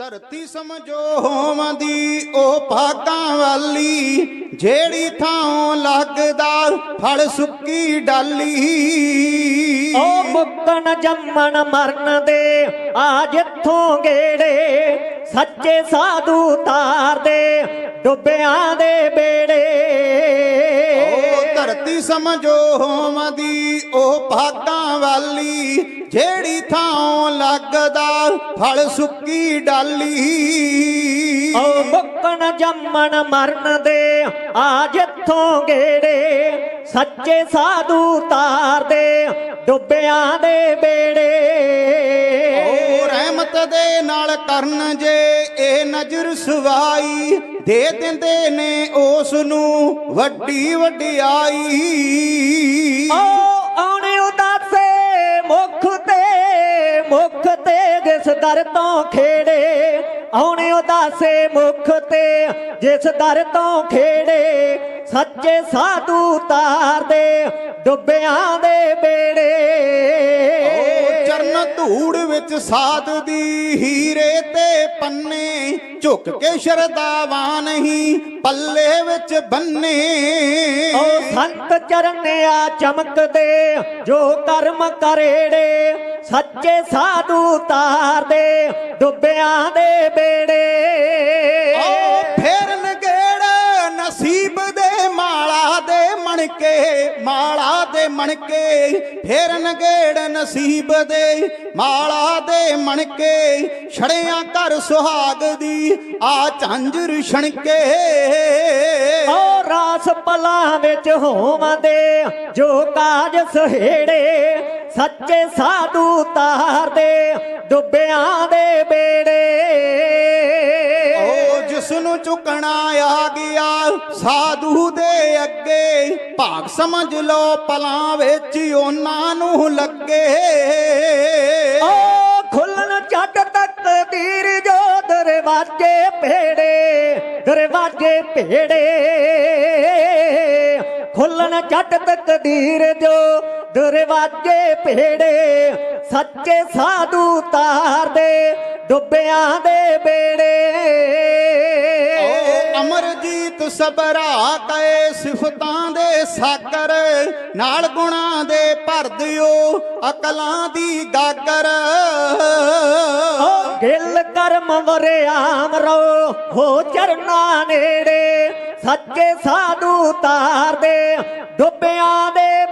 ਧਰਤੀ ਸਮਝੋ ਹੋਵੰਦੀ ਉਹ ਭਾਗਾਂ ਵਾਲੀ। ਜਿਹੜੀ ਥਾਂ ਲੱਗਦਾ, ਫਲ ਸੁੱਕੀ ਡਾਲੀ। ਓ ਮੁੱਕਣ ਜੰਮਣ ਮਰਨ ਦੇ ਆ ਜਿੱਥੋਂ ਗੇੜੇ। ਸੱਚੇ ਸਾਧੂ ਤਾਰਦੇ, ਡੁੱਬਿਆਂ ਦੇ ਬੇੜੇ। ਧਰਤੀ ਸਮਝੋ ਹੋਵੰਦੀ ਉਹ ਭਾਗਾਂ ਵਾਲੀ, ਜਿਹੜੀ ਥਾਂ ਲੱਗਦਾ, ਫਲ ਸੁੱਕੀ ਡਾਲੀ। ਓ ਮੁੱਕਣ ਜੰਮਣ ਮਰਨ ਦੇ, ਆ ਜਿੱਥੋਂ ਗੇੜੇ, ਸੱਚੇ ਸਾਧੂ ਤਾਰਦੇ, ਡੁੱਬਿਆਂ ਦੇ ਬੇੜੇ। ਉਹ ਦੇ ਨਾਲ ਕਰਨ ਜੇ ਇਹ ਨਜ਼ਰ ਸੁਵਾਈ, ਦੇ ਦਿੰਦੇ ਨੇ ਉਸ ਨੂੰ ਵੱਡੀ ਵਡਿਆਈ। ਓ ਆਉਣੇ ਉਦਾਸੇ ਮੁਖ ਤੇ ਮੁਖ ਤੇ ਜਿਸ ਦਰ ਤੋਂ ਖੇੜੇ। ਆਉਣੇ ਉਦਾਸੇ ਮੁਖ ਤੇ ਜਿਸ ਦਰ ਤੋਂ ਖੇੜੇ। ਸੱਚੇ ਸਾਧੂ ਤਾਰਦੇ ਡੁੱਬਿਆਂ ਦੇ ਬੇੜੇ। ਧੂੜ ਵਿੱਚ ਸਾਧ ਦੀ ਹੀਰੇ ਤੇ ਪੰਨੇ ਝੁਕ ਕੇ ਸ਼ਰਦਾਵਾਂ ਨਹੀਂ ਪੱਲੇ ਵਿੱਚ ਬੰਨੇ। ਓ ਸੰਤ ਚਰਨਿਆ ਚਮਕਦੇ ਜੋ ਕਰਮ ਕਰੇੜੇ ਸੱਚੇ ਸਾਧੂ ਤਾਰਦੇ ਡੁੱਬਿਆਂ ਦੇ ਬੇੜੇ। ਓ ਫੇਰ ਨਗੇੜ ਨਸੀਬ ਦੇ ਮਾਲਾ ਦੇ ਮਣਕੇ ਮਾਲਾ ਦੇ ਮਣਕੇ ਫੇਰ ਨਗੇੜ ਨਸੀਬ ਦੇ। ਮਾਲਾ ਦੇ ਮਣਕੇ ਛੜਿਆਂ ਘਰ ਸੁਹਾਗ ਦੀ ਆ ਝਾਂਜਰ ਛਣਕੇ ਓ ਰਾਸ ਪਲਾਂ ਵਿੱਚ ਹੋਵਦੇ ਜੋ ਕਾਜ ਸਹੇੜੇ ਸੱਚੇ ਸਾਧੂ ਤਾਰਦੇ ਡੁੱਬਿਆਂ ਦੇ ਬੇੜੇ। ਓ ਜਿਸ ਨੂੰ ਚੁੱਕਣਾ ਆ ਗਿਆ ਸਾਧੂ ਦੇ ਅੱਗੇ ਭਾਗ ਸਮਝ ਲੋ ਪਲਾਂ ਵਿੱਚ ਉਹਨਾਂ ਨੂੰ ਲੱਗੇ। ਓ ਖੁੱਲਣ ਝੱਟ ਤੱਕ ਤੀਰ ਜੋ ਦਰਵਾਜ਼ੇ ਭੇੜੇ ਦਰਵਾਜ਼ੇ ਭੇੜੇ। ਖੁੱਲਣ ਝੱਟ ਤੱਕ ਤੀਰ ਜੋ ਦਰਵਾਜ਼ੇ ਭੇੜੇ, ਸੱਚੇ ਸਾਧੂ ਤਾਰ ਦੇ ਡੁੱਬਿਆਂ ਦੇ ਬੇੜੇ ਸਬਰਾ ਕਏ ਸਿਫਤਾਂ ਦੇ ਸਾਗਰ ਨਾਲ ਗੁਣਾ ਦੇ ਭਰ ਦਿਓ ਅਕਲਾਂ ਦੀ ਗਾਗਰ। ਓ ਗਿਲ ਕਰਮ ਵਰਿਆਮ ਰੋ, ਹੋ ਚਰਨਾ ਨੇੜੇ, ਸੱਚੇ ਸਾਧੂ ਤਾਰ ਦੇ ਡੁੱਬਿਆਂ ਦੇ